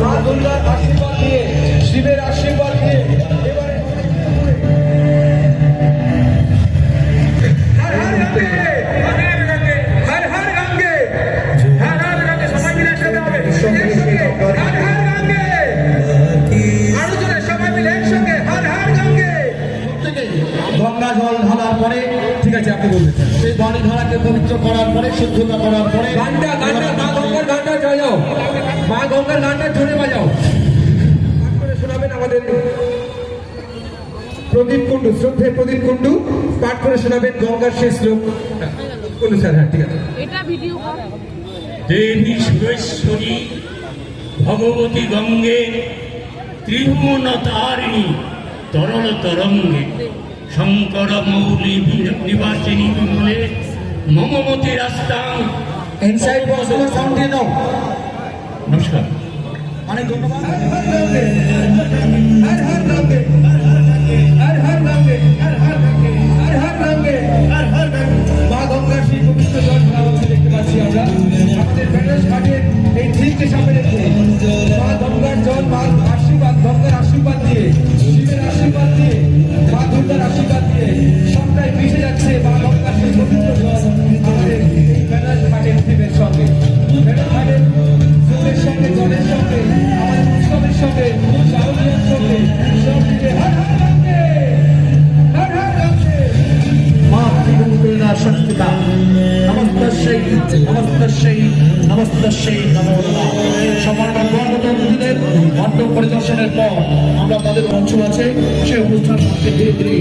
মা দুর্গার আশীর্বাদ দিয়ে শিবের আশীর্বাদ দিয়ে এবারে গঙ্গা জল ঢালার পরে ঠিক আছে সেই ধনী ধরাকে পবিত্র করার পরে শুদ্ধতা করার পরে ঘণ্টা ঘণ্টা ঘণ্টা হোক। মা গঙ্গার গানটা জোরে বাজাও। পাঠ করে শোনাবেন আমাদের প্রদীপ কুণ্ডু শ্রদ্ধে প্রদীপ কুণ্ডু। পাঠ করে শোনাবেন গঙ্গার শেষ লোক কুণ্ডু স্যার হ্যাঁ ঠিক আছে। এটা ভিডিও দেবী সুরেশ্বরী ভগবতী গঙ্গে ত্রিভুবন তারিণী তরল তরঙ্গে শঙ্কর মৌলি নিবাসিনী মমমতি রাস্তাং ইনসাইড বক্সগুলো সাউন্ড দিয়ে দাও। নমস্কার। অনেক ধন্যবাদ। মা গঙ্গার সেই পবিত্র জল দেখতে পাচ্ছি আমরা। আমাদের ব্যানার্স ঘাটের এই থিমকে সামনে নমস্তস্যৈ নমস্তস্যৈ নমো নমঃ। অতিথিদের মণ্ডপ পরিদর্শনের পর আমরা তাদের মঞ্চ আছে, সেই অনুষ্ঠান ধীরে ধীরে